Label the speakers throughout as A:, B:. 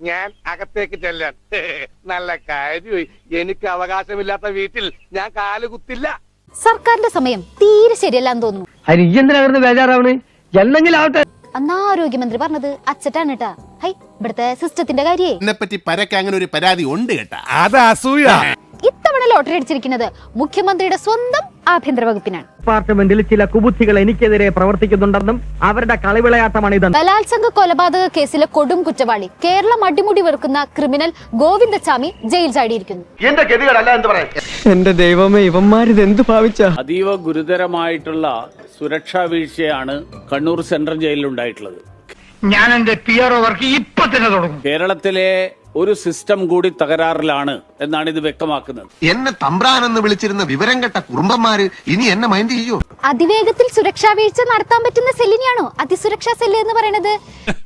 A: ഞാൻ അകത്തേക്ക് ചെല്ലാൻ. നല്ല കാര്യമായി. എനിക്ക് അവകാശമില്ലാത്ത വീട്ടിൽ ഞാൻ കാൽ കുത്തില്ല.
B: സർക്കാരിന്റെ സമയം തീരെ ശരിയല്ലാന്ന് തോന്നുന്നു.
C: ബേജാറാവണ്? എന്നെങ്കിലാവട്ടെ
B: അന്നാ ആരോഗ്യമന്ത്രി പറഞ്ഞത് അച്ചട്ടാണ് കേട്ടാ. ഹൈ ഇവിടുത്തെ സിസ്റ്റത്തിന്റെ കാര്യേ.
D: പരക്കെ അങ്ങനെ ഒരു പരാതി ഉണ്ട് കേട്ടാ.
A: അത് അസൂയ.
B: ഇത്തവണ ലോട്ടറി അടിച്ചിരിക്കുന്നത് മുഖ്യമന്ത്രിയുടെ സ്വന്തം ആഭ്യന്തര വകുപ്പിനാണ്.
C: ഡിപ്പാർട്ട്മെന്റിൽ ചില കുബുദ്ധികൾ എനിക്കെതിരെ പ്രവർത്തിക്കുന്നുണ്ടെന്നും അവരുടെ കളിവിളയാട്ടമാണ് ഇതെന്ന്.
B: ബലാത്സംഗ കൊലപാതക കേസിലെ കൊടും കുറ്റവാളി കേരളം അടിമുടി വെറുക്കുന്ന ക്രിമിനൽ ഗോവിന്ദച്ചാമി ജയിൽ ചാടിയിരിക്കുന്നു.
C: എന്റെ ദൈവമേ ഇവന്മാരിത് എന്ത് ഭാവിച്ച?
E: അതീവ ഗുരുതരമായിട്ടുള്ള സുരക്ഷാ വീഴ്ചയാണ് കണ്ണൂർ സെൻട്രൽ ജയിലിൽ ഉണ്ടായിട്ടുള്ളത്
F: ഞാൻ എന്റെ പി ആർ വർക്ക് ഇപ്പൊ തന്നെ തുടങ്ങും.
E: കേരളത്തിലെ ഒരു സിസ്റ്റം കൂടി തകരാറിലാണ് എന്നാണ് ഇത് വ്യക്തമാക്കുന്നത്.
G: എന്നെ തമ്പ്രാനെന്ന് വിളിച്ചിരുന്ന വിവരം കെട്ട കുറുമ്പന്മാര് ഇനി എന്നെ മൈൻഡ് ചെയ്യോ?
B: അതിവേഗത്തിൽ സുരക്ഷാ വീഴ്ച നടത്താൻ പറ്റുന്ന സെല്ലിനെയാണോ അതിസുരക്ഷാ സെല്ല് എന്ന് പറയുന്നത്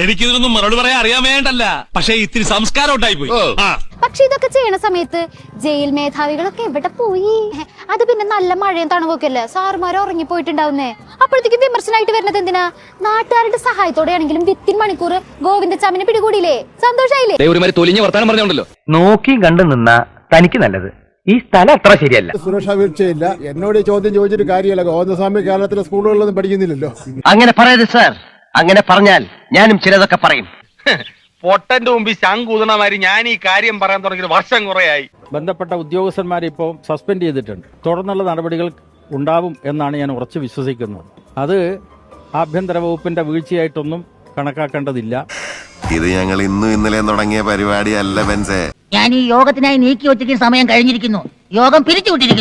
H: എനിക്കിതിനൊന്നും മറുപടി പറയാൻ അറിയാൻ വേണ്ടല്ല. പക്ഷേ ഇത്തിരി സംസ്കാരം ഉണ്ടായിപ്പോയി ആ.
B: പക്ഷെ ഇതൊക്കെ ചെയ്യണ സമയത്ത് ജയിൽ മേധാവികളൊക്കെ എവിടെ പോയി? അത് പിന്നെ നല്ല മഴയും തണുപ്പൊക്കെ അല്ലേ? സാറുമാർ ഉറങ്ങിപ്പോയിട്ടുണ്ടാവുന്നേ അപ്പോഴത്തേക്കും വിമർശനമായിട്ട് വരുന്നത് എന്തിനാ? നാട്ടുകാരുടെ സഹായത്തോടെയാണെങ്കിലും വിത്തിൻ മണിക്കൂർ ഗോവിന്ദച്ചാമിനെ പിടികൂടിയില്ലേ? സന്തോഷായില്ലേ?
I: ഒരുമാതിരി തൊലിഞ്ഞ് വർത്താനം പറഞ്ഞോണ്ടല്ലോ.
C: നോക്കി കണ്ടു നിന്ന തനിക്ക് നല്ലത്. ഈ സ്ഥലം അത്ര ശരിയല്ല.
J: സുരക്ഷാ വീഴ്ചയില്ല. എന്നോട് ചോദ്യം ചോദിച്ചിട്ട് കാര്യമല്ല. ഗോവിന്ദസ്വാമി കേരളത്തിലെ സ്കൂളുകളിലൊന്നും പഠിക്കുന്നില്ലല്ലോ.
C: അങ്ങനെ പറയരുത് സാർ. അങ്ങനെ പറഞ്ഞാൽ ഞാനും ചിലതൊക്കെ പറയും.
A: പൊട്ടന്റെ മുമ്പിൽ ശങ്കൂതണമാതിരി ഞാൻ ഈ കാര്യം പറയാൻ തുടങ്ങിയത് വർഷം കുറേയായി.
F: ബന്ധപ്പെട്ട ഉദ്യോഗസ്ഥന്മാരെ ഇപ്പോൾ സസ്പെൻഡ് ചെയ്തിട്ടുണ്ട്. തുടർന്നുള്ള നടപടികൾ ഉണ്ടാവും എന്നാണ് ഞാൻ ഉറച്ചു വിശ്വസിക്കുന്നത്. അത് ആഭ്യന്തര വകുപ്പിന്റെ വീഴ്ചയായിട്ടൊന്നും കണക്കാക്കേണ്ടതില്ല.
G: ഇത് ഞങ്ങൾ ഇന്നും ഇന്നലെ തുടങ്ങിയ പരിപാടിയല്ല ബെൻസേ.
K: ഞാൻ ഈ യോഗത്തിനായി നീക്കി വെച്ചിട്ട് സമയം കഴിഞ്ഞിരിക്കുന്നു. യോഗം പിരിച്ചുവിട്ടിരിക്കുന്നു.